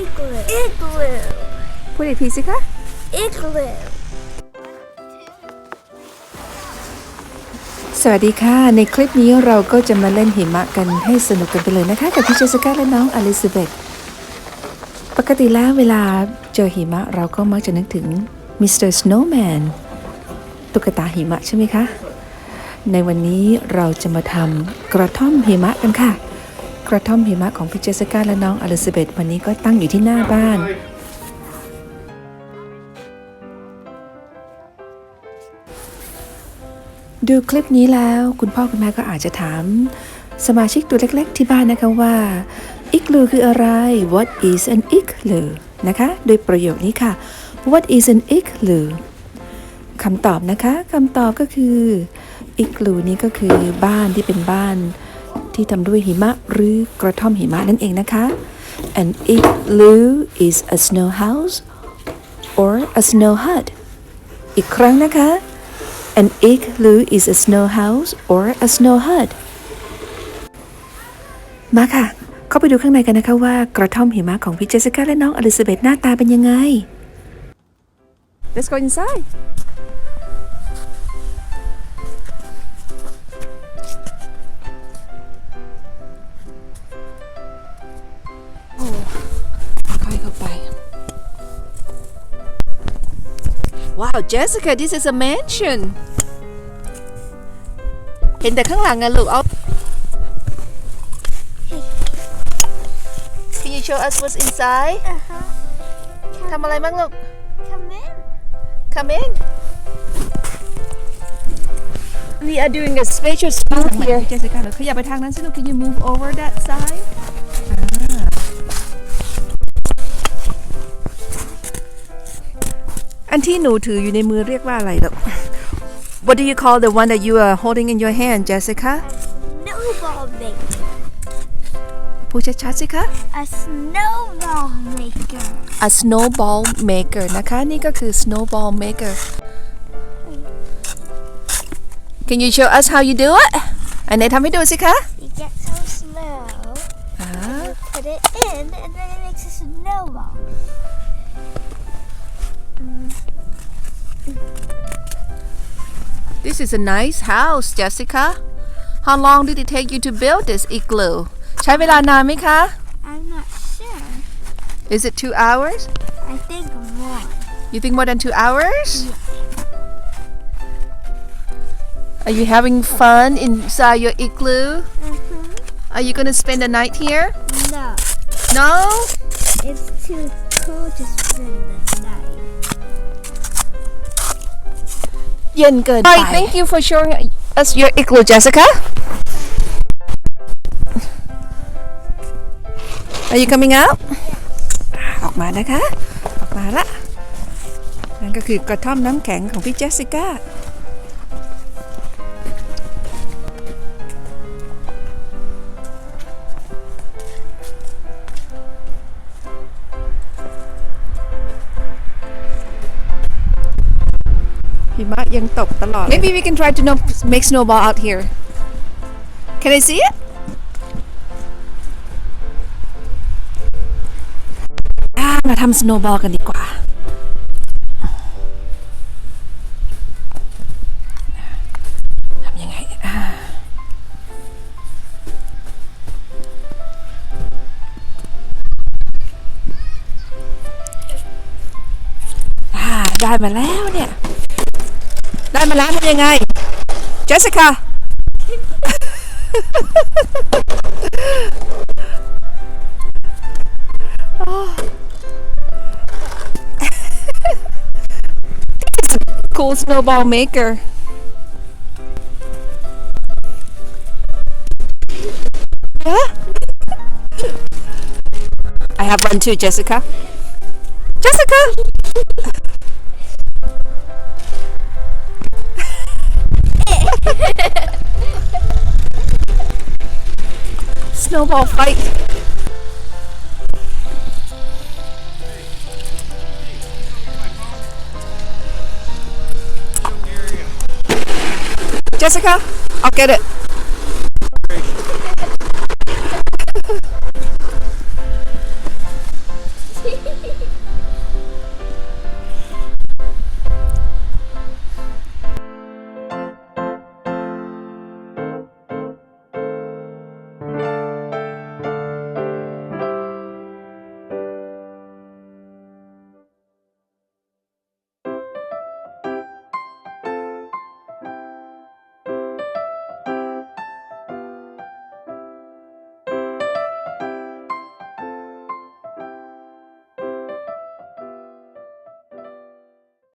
igloo. Igloo. พูดอีกทีสิคะ Igloo. สวัสดีค่ะ ในคลิปนี้เราก็จะมาเล่นหิมะกันให้สนุกกันไปเลยนะคะ กับพี่เจสสิก้าและน้องอลิซาเบธปกติแล้วเวลาเจอหิมะเราก็มักจะนึกถึงมิสเตอร์สโนว์แมนตุ๊กตาหิมะใช่ไหมคะ ในวันนี้เราจะมาทำกระท่อมหิมะกันค่ะ กระท่อมหิมะของพี่เจสสิก้าและน้องอลิซาเบธวันนี้ก็ตั้งอยู่ที่หน้าบ้าน ดูคลิปนี้แล้วคุณพ่อคุณแม่ก็อาจจะถาม สมาชิกตัวเล็กๆที่บ้านนะคะว่าอิกลูคืออะไร What is an igloo นะคะ โดยประโยคนี้ค่ะ What is an igloo คำตอบนะคะคำตอบก็คืออิกลูนี้ก็คือบ้านที่เป็นบ้าน ที่ทำด้วยหิมะหรือกระท่อมหิมะนั่นเองนะคะ An igloo is a snow house or a snow hut อีกครั้งนะคะ An igloo is a snow house or a snow hut มาค่ะ เข้าไปดูข้างในกันนะคะว่ากระท่อมหิมะของพี่เจสสิก้าและน้องอลิซาเบธหน้าตาเป็นยังไง Let's go inside ค่อยเข้าไป Wow Jessica this is a mansion เห็นแต่ข้างหลังอะลูกเอา Can you show us what's inside Uh-huh. ทำอะไรบ้างลูก Come in. Come in We are doing a special spot here Jessica เดี๋ยวขยับไปทางนั้นสิลูก Can you move over that side อันที่หนูถืออยู่ในมือเรียกว่าอะไรลูก What do you call the one that you are holding in your hand Jessica Snowball maker. พูดชัดๆสิคะ A snowball maker. a snowball maker นะคะ นี่ก็คือ snowball maker Can you show us how you do it อันไหนทำให้ดูสิคะ You get some snow, อ่า put it in, and then it makes a snowball. This is a nice house Jessica How long did it take you to build this igloo ใช้เวลานานไหมคะ I'm not sure. Is it two hours I think more. You think more than two hours Are you having fun inside your igloo Mm-hmm. Are you gonna spend the night here No, No it's too cold to spend the night. เย็นเกินไป Hi, Thank you for showing us your igloo Jessica Are you coming out ออกมานะคะ ออกมาละ นั่นก็คือกระท่อมน้ำแข็งของพี่เจสสิก้า ยังตกตลอด Maybe we can try to no- make snowball out here Can I see it อ่ามาทำ snowball กันดีกว่า ทำยังไงอ่าอ่าได้มาแล้วเนี่ย ได้ มาแล้วทำยังไง เจสสิก้า cool snowball maker. Yeah? I have one too, Jessica. Jessica! Snowball fight. Jessica, I'll get it.